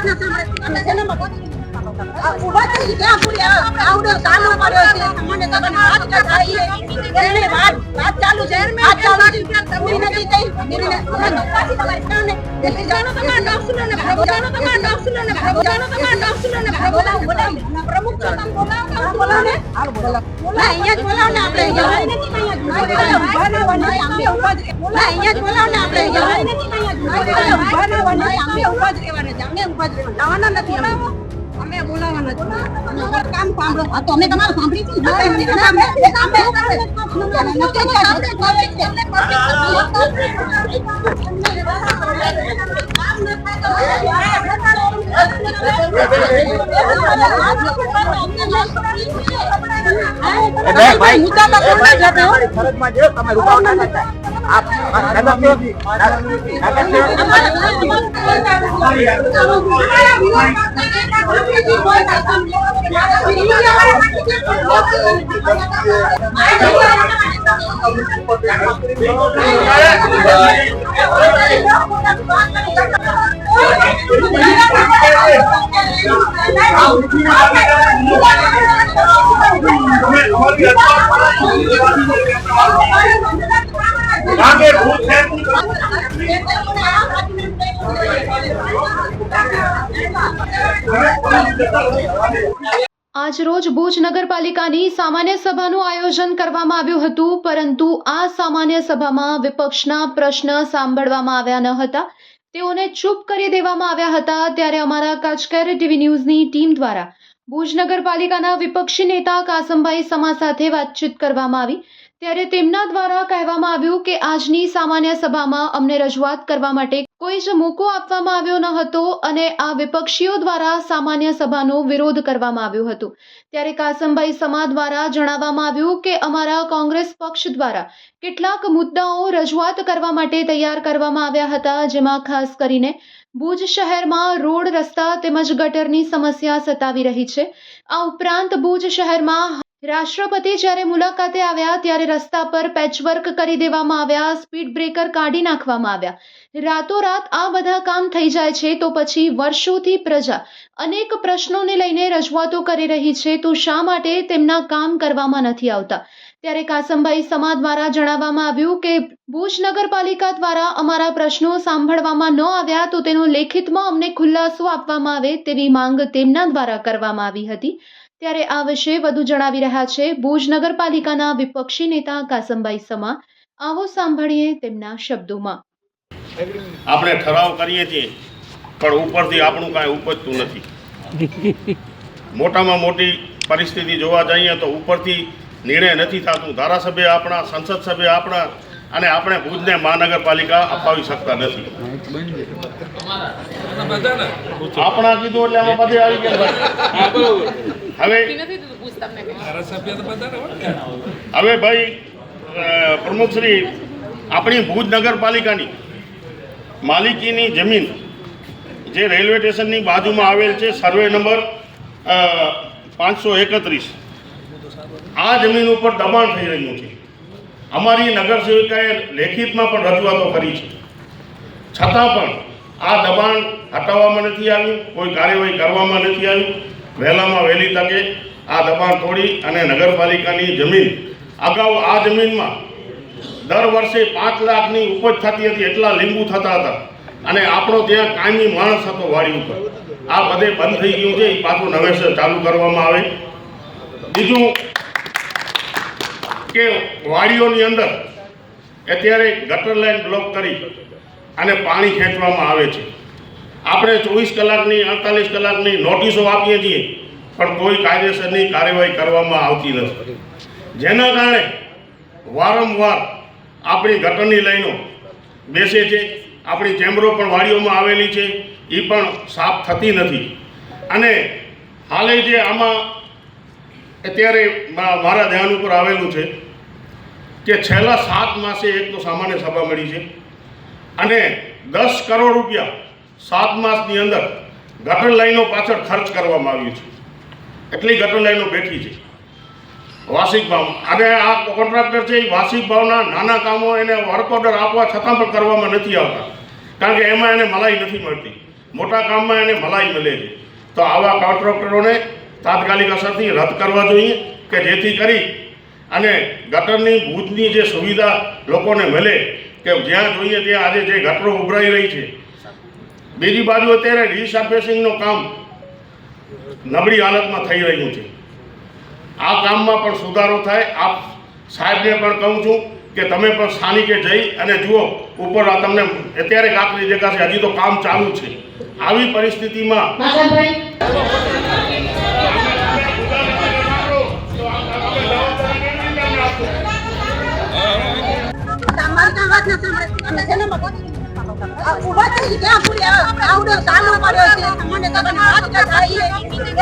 વાત ના સાંભળે તમે મગજ આ ઊભા થઈ ક્યાં પૂરી આ આવડો તાનો માર્યો છે મને તો તમે વાત છે છે ને ને ને અમે જ છે અમે અમારું કામ ફરજમાં જે તમે રૂપાવટા કરતા આપ આજરોજ ભુજ નગરપાલિકાની સામાન્ય સભાનું આયોજન કરવામાં આવ્યું હતું, પરંતુ આ સામાન્ય સભામાં વિપક્ષના પ્રશ્ન સાંભળવામાં આવ્યા ન હતા. તેઓને ચૂપ કરી દેવામાં આવ્યા હતા, ત્યારે અમારા કાચકેર ટીવી ન્યૂઝની ટીમ દ્વારા ભુજ નગરપાલિકાના વિપક્ષી નેતા કાસમભાઈ સમા સાથે વાતચીત કરવામાં આવી. ત્યારે તેમના દ્વારા કહેવામાં આવ્યું કે આજની સામાન્ય સભામાં અમને રજૂઆત કરવા માટે કોઈ જ મોકો આપવામાં આવ્યો ન હતો અને આ વિપક્ષીઓ દ્વારા સામાન્ય સભાનો વિરોધ કરવામાં આવ્યો હતો. ત્યારે કાસમભાઈ સમા દ્વારા જણાવવામાં આવ્યું કે અમારા કોંગ્રેસ પક્ષ દ્વારા કેટલાક મુદ્દાઓ રજૂઆત કરવા માટે તૈયાર કરવામાં આવ્યા હતા, જેમાં ખાસ કરીને ભુજ શહેરમાં રોડ રસ્તા તેમજ ગટરની સમસ્યા સતાવી રહી છે. આ ઉપરાંત ભુજ શહેરમાં રાષ્ટ્રપતિ જ્યારે મુલાકાતે આવ્યા ત્યારે રસ્તા પર પેચવર્ક કરી દેવામાં આવ્યા, સ્પીડ બ્રેકર કાઢી નાખવામાં આવ્યા. રાતોરાત આ બધા કામ થઈ જાય છે તો પછી વર્ષોથી પ્રજા અનેક પ્રશ્નોને લઈને રજૂઆતો કરી રહી છે તો શા માટે તેમના કામ કરવામાં નથી આવતા? ત્યારે કાસમભાઈ સમા દ્વારા જણાવવામાં આવ્યું કે ભુજ નગરપાલિકા દ્વારા અમારા પ્રશ્નો સાંભળવામાં ન આવ્યા તો તેનો લેખિતમાં અમને ખુલાસો આપવામાં આવે તેવી માંગ તેમના દ્વારા કરવામાં આવી હતી. ત્યારે આ વિશે વધુ જણાવી રહ્યા છે ભુજ નગરપાલિકાના વિપક્ષી નેતા કાસમભાઈ સમા. આવો સાંભળીએ તેમના શબ્દોમાં. આપણે ઠરાવ કરીએ છીએ પણ ઉપરથી આપણું કાંઈ ઉપજતું નથી. મોટામાં મોટી પરિસ્થિતિ જોવા જઈએ તો ઉપરથી નિર્ણય નથી થતું. ધારાસભ્ય આપણા, સંસદ સભ્ય આપણા અને આપણે ભુજને મહાનગરપાલિકા અપાવી શકતા નથી. આપણા કીધું એટલે આમાં બધે આવી ગયા હવે હવે ભાઈ પ્રમુખશ્રી આપણી ભુજ નગરપાલિકાની માલિકીની જમીન જે રેલવે સ્ટેશનની બાજુમાં આવેલ છે, સર્વે નંબર પાંચસો એકત્રીસ. આ જમીન ઉપર દબાણ થઈ રહ્યું છે. અમારી નગરસેવિકાએ લેખિતમાં પણ રજૂઆતો કરી છે. છતાં પણ આ દબાણ હટાવવામાં નથી આવ્યું, કોઈ કાર્યવાહી કરવામાં નથી આવ્યું. વહેલામાં વહેલી તકે આ દબાણ તોડી અને નગરપાલિકાની જમીન, અગાઉ આ જમીનમાં દર વર્ષે પાંચ લાખની ઉપજ થતી હતી એટલા લીંબુ થતા હતા. અને આપણો ત્યાં કાયમી માણસ હતો વાડી ઉપર. આ બધે બંધ થઈ ગયું છે, એ પાછું નવેસર ચાલુ કરવામાં આવે. બીજું કે વાડીઓની અંદર અત્યારે ગટર લાઈન બ્લોક કરી અને પાણી ખેંચવામાં આવે છે. આપણે ચોવીસ કલાકની, અડતાલીસ કલાકની નોટિસો આપીએ છીએ, પણ કોઈ કાયદેસરની કાર્યવાહી કરવામાં આવતી નથી. જેના કારણે વારંવાર આપણી ગટરની લાઈનો બેસે છે, આપણી ચેમ્બરો પણ વાડીઓમાં આવેલી છે, એ પણ સાફ થતી નથી. અને હાલે જે આમાં અત્યારે મારા ધ્યાન ઉપર આવેલું છે કે છેલ્લા સાત માસે એક તો સામાન્ય સભા મળી છે. અને દસ કરોડ રૂપિયા સાત માસની અંદર ગટર લાઈનો પાછળ ખર્ચ કરવામાં આવ્યું છે. એટલી ગટર લાઈનો બેઠી છે. વાર્ષિક ભાવ. અને આ કોન્ટ્રાક્ટર છે એ વાર્ષિક ભાવના નાના કામો એને વર્ક ઓર્ડર આપવા છતાં પણ કરવામાં નથી આવતા. કારણ કે એમાં એને મલાઈ નથી મળતી. મોટા કામમાં એને મલાઈ મળે છે. તો આવા કોન્ટ્રાક્ટરોને તાત્કાલિક અસરથી રદ કરવા જોઈએ કે જેથી કરી અને ગટરની ભૂતની જે સુવિધા લોકોને મળે કે જ્યાં જોઈએ ત્યાં આજે જે ગટરો ઉભરાઈ રહી છે. બીજી બાજુ અત્યારે રીસર્ફેસિંગનું કામ નબળી હાલતમાં થઈ રહ્યું છે. આ કામમાં પણ સુધારો થાય. આપ સાહેબને પણ કહું છું કે તમે પણ સ્થાનિકે જઈ અને જુઓ, ઉપર આ તમને અત્યારે કાકરી દેખાશે, હજી તો કામ ચાલુ છે. આવી પરિસ્થિતિમાં ઊભા થઈ ગયા પૂરી આ આવડો તાનો પાડ્યો છે મને તો તમે વાત કરતા આવીએ.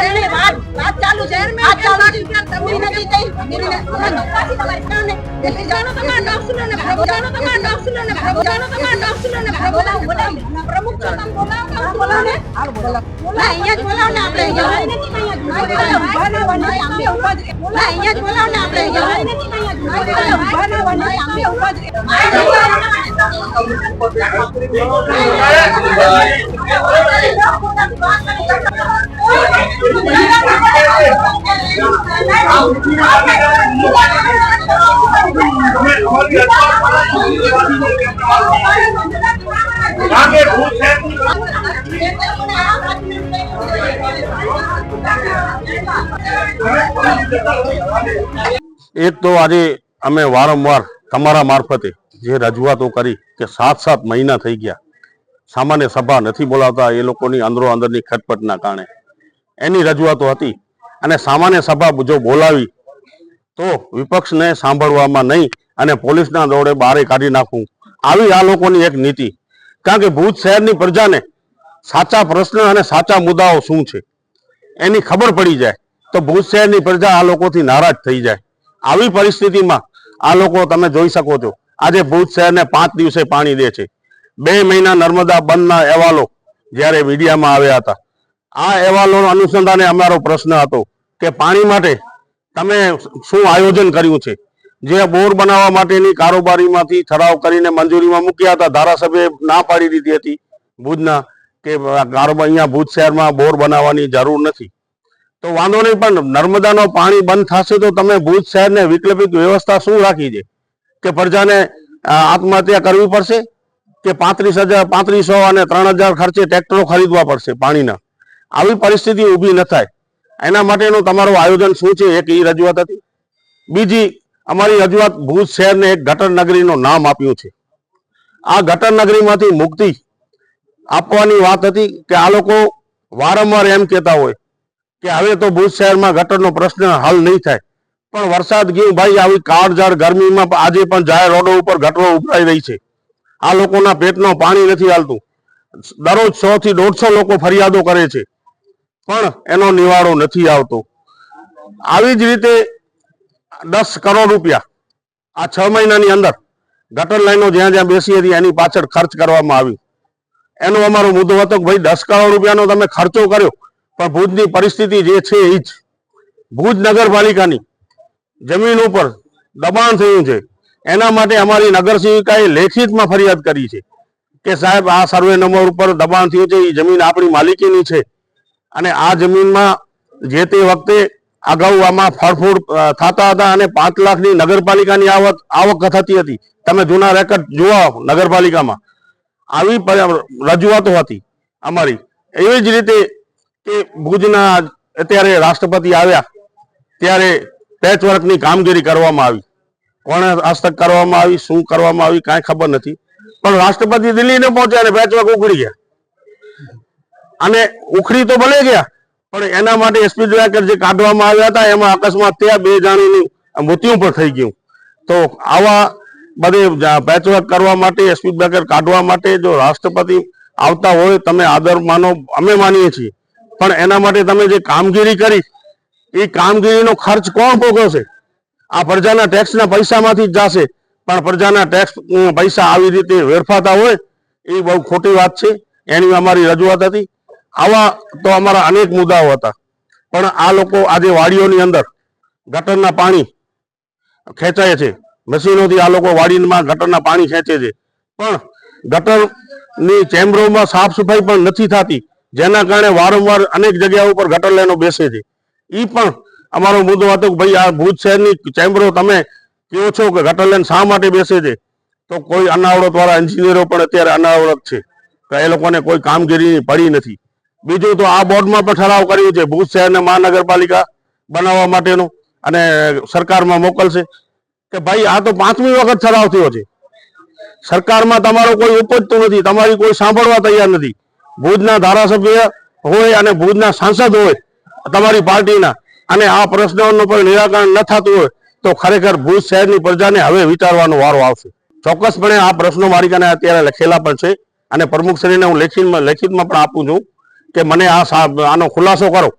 એને વાત વાત ચાલુ છે વાત ચાલુ છે તમે નથી થઈ મેરી ને તમે નોકરી તમારી કાને એટલે જાણો તમારા પ્રભુ જાણો તમારા પ્રભુ જાણો તમારા પ્રભુ બોલાવો બોલાવો પ્રમુખ છો તમે બોલાવો બોલાવો ને હાલ બોલાવો બોલા અહીંયા જ બોલાવો ને આપણે અહીંયા નથી અહીંયા ના બને આંબે ઊભા જ. બોલા અહીંયા જ બોલાવો ને આપણે અહીંયા નથી અહીંયા ના બને આંબે ઊભા જ. એક તો આજે અમે વારંવાર તમારા મારફતે જે રજૂઆતો કરી કે સાત સાત મહિના થઈ ગયા. સામાન્ય સભા નથી બોલાવતા એ લોકોની અંદરો અંદરની ખટપટના કારણે. એની રજૂઆતો હતી અને સામાન્ય સભા જો બોલાવી તો વિપક્ષને સાંભળવામાં નહીં અને પોલીસના દોડે બારે કાઢી નાખવું આવી આ લોકોની એક નીતિ. કારણ કે ભુજ શહેરની પ્રજાને સાચા પ્રશ્ન અને સાચા મુદ્દાઓ શું છે? એની ખબર પડી જાય તો ભુજ શહેરની પ્રજા આ લોકોથી નારાજ થઈ જાય. આવી પરિસ્થિતિમાં આ લોકો તમે જોઈ શકો છો. આજે ભુજ શહેરને પાંચ દિવસે પાણી દે છે. બે મહિના નર્મદા બંધના અહેવાલો જ્યારે મીડિયામાં આવ્યા હતા. આ અહેવાલોનો અનુસંધાને અમારો પ્રશ્ન હતો કે પાણી માટે તમે શું આયોજન કર્યું છે? જે બોર બનાવવા માટેની કારોબારીમાંથી ઠરાવ કરીને મંજૂરીમાં મૂક્યા હતા. ધારાસભ્યએ ના પાડી દીધી હતી ભુજના કે કારોબાર અહીંયા ભુજ શહેરમાં બોર બનાવવાની જરૂર નથી. તો વાંધો નહીં, પણ નર્મદાનો પાણી બંધ થશે તો તમે ભુજ શહેરને વિકલ્પિત વ્યવસ્થા શું રાખી છે? કે પ્રજાને આત્મહત્યા કરવી પડશે? કે પાંત્રીસ હજાર, પાંત્રીસો અને ત્રણ હજાર ખર્ચે ટ્રેક્ટરો ખરીદવા પડશે પાણીના? આવી પરિસ્થિતિ ઊભી ન થાય. એના માટેનું તમારું આયોજન શું છે? એક એ રજૂઆત હતી. બીજી, અમારી રજૂઆત ભુજ શહેરને એક ગટર નગરીનું નામ આપ્યું છે. આ ગટર નગરીમાંથી મુક્તિ આપવાની વાત હતી કે આ લોકો વારંવાર એમ કહેતા હોય કે હવે તો ભુજ શહેરમાં ગટરનો પ્રશ્ન હલ નહીં થાય. પણ વરસાદ ગયું ભાઈ, આવી કાળઝાળ ગરમીમાં આજે પણ જાહેર રોડો ઉપર ગટરો ઉભરાઈ રહી છે. આ લોકોના પેટનો પાણી નથી હાલતું. દરરોજ સો થી દોઢસો લોકો ફરિયાદો કરે છે. પણ એનો નિવાળો નથી આવતો. આવી જ રીતે દસ કરોડ રૂપિયા આ છ મહિનાની અંદર ગટર લાઈનો જ્યાં જ્યાં બેસી હતી એની પાછળ ખર્ચ કરવામાં આવ્યું. એનો અમારો મુદ્દો હતો કે ભાઈ, દસ કરોડ રૂપિયાનો તમે ખર્ચો કર્યો, પણ ભુજની પરિસ્થિતિ જે છે એ જ. ભુજ નગરપાલિકાની જમીન ઉપર દબાણ થયું છે. એના માટે અમારી નગરસેવિકાએ લેખિતમાં ફરિયાદ કરી છે કે સાહેબ, આ સર્વે નંબર ઉપર દબાણ થયું છે એ જમીન આપણી માલિકીની છે. અને આ જમીનમાં જે તે વખતે અગાઉ આમાં ફળફૂડ થતા હતા અને પાંચ લાખની નગરપાલિકાની આવક આવક થતી હતી. તમે જૂના રેકર્ડ જુઓ નગરપાલિકામાં. આવી રજૂઆતો હતી અમારી. એવી જ રીતે કે ભુજના અત્યારે રાષ્ટ્રપતિ આવ્યા, ત્યારે પેચવર્કની કામગીરી કરવામાં આવી. કોણે હસ્તક કરવામાં આવી, શું કરવામાં આવી, કાંઈ ખબર નથી. પણ રાષ્ટ્રપતિ દિલ્હીને પહોંચ્યા અને પેચવર્ક ઉખડી ગયા. અને ઉખડી તો ભલે ગયા, પણ એના માટે સ્પીડ બ્રેકર જે કાઢવામાં આવ્યા હતા, એમાં અકસ્માત થયા, બે જાણીનું મૃત્યુ પણ થઈ ગયું. તો આવા બધે પેચવર્ક કરવા માટે સ્પીડ બ્રેકર કાઢવા માટે જો રાષ્ટ્રપતિ આવતા હોય, તમે આદર માનો, અમે માનીએ છીએ. પણ એના માટે તમે જે કામગીરી કરી એ કામગીરીનો ખર્ચ કોણ ભોગવશે? આ પ્રજાના ટેક્સના પૈસામાંથી જ જશે. પણ પ્રજાના ટેક્સ પૈસા આવી રીતે વેરફાતા હોય એ બહુ ખોટી વાત છે. એની અમારી રજૂઆત હતી. આવા તો અમારા અનેક મુદ્દાઓ હતા. પણ આ લોકો આજે વાડીઓની અંદર ગટરના પાણી ખેંચાય છે. મશીનોથી આ લોકો વાડીમાં ગટરના પાણી ખેંચે છે. પણ ગટરની ચેમ્બરોમાં સાફ સફાઈ પણ નથી થતી. જેના કારણે વારંવાર અનેક જગ્યાઓ ઉપર ગટર લેનો બેસે છે. એ પણ અમારો મુદ્દો હતો કે ભાઈ આ ભુજ શહેરની ચેમ્બરો તમે કહો છો કે ગટર લાઈન શા માટે બેસે છે? તો કોઈ અનાવડત વાળા એન્જિનિયરો પણ અત્યારે અનાવડત છે. તો એ લોકોને કોઈ કામગીરી પડી નથી. બીજું તો આ બોર્ડમાં પણ ઠરાવ કર્યો છે ભુજ શહેરને મહાનગરપાલિકા બનાવવા માટેનું અને સરકારમાં મોકલશે. કે ભાઈ આ તો પાંચમી વખત ઠરાવ થયો છે. સરકારમાં તમારો કોઈ ઉપજતું નથી, તમારી કોઈ સાંભળવા તૈયાર નથી. ભુજના ધારાસભ્ય હોય અને ભુજના સાંસદ હોય તમારી પાર્ટીના અને આ પ્રશ્નોનું પણ નિરાકરણ ન થતું હોય તો ખરેખર ભુજ શહેરની પ્રજાને હવે વિચારવાનો વારો આવશે. ચોક્કસપણે આ પ્રશ્નો મારી કને અત્યારે લખેલા પણ છે અને પ્રમુખશ્રીને હું લેખિતમાં લેખિતમાં પણ આપું છું કે મને આ આનો ખુલાસો કરો.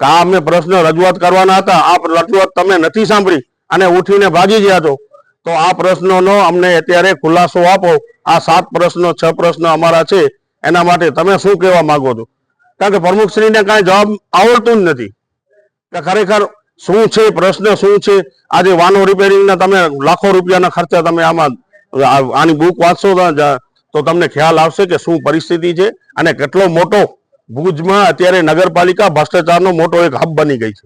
કે આ અમે પ્રશ્ન રજૂઆત કરવાના હતા, આ રજૂઆત તમે નથી સાંભળી અને ઉઠીને ભાગી ગયા છો, તો આ પ્રશ્નોનો અમને અત્યારે ખુલાસો આપો. આ સાત પ્રશ્નો, છ પ્રશ્નો અમારા છે, એના માટે તમે શું કહેવા માંગો છો? કારણ કે પ્રમુખશ્રીને કાંઈ જવાબ આવડતું જ નથી. કે ખરેખર શું છે, પ્રશ્ન શું છે? આજે વાનો રિપેરિંગના તમે લાખો રૂપિયાના ખર્ચા તમે આમાં આની બુક વાંચશો તો તમને ખ્યાલ આવશે કે શું પરિસ્થિતિ છે અને કેટલો મોટો ભુજમાં અત્યારે નગરપાલિકા ભ્રષ્ટાચારનો મોટો એક હબ બની ગઈ છે.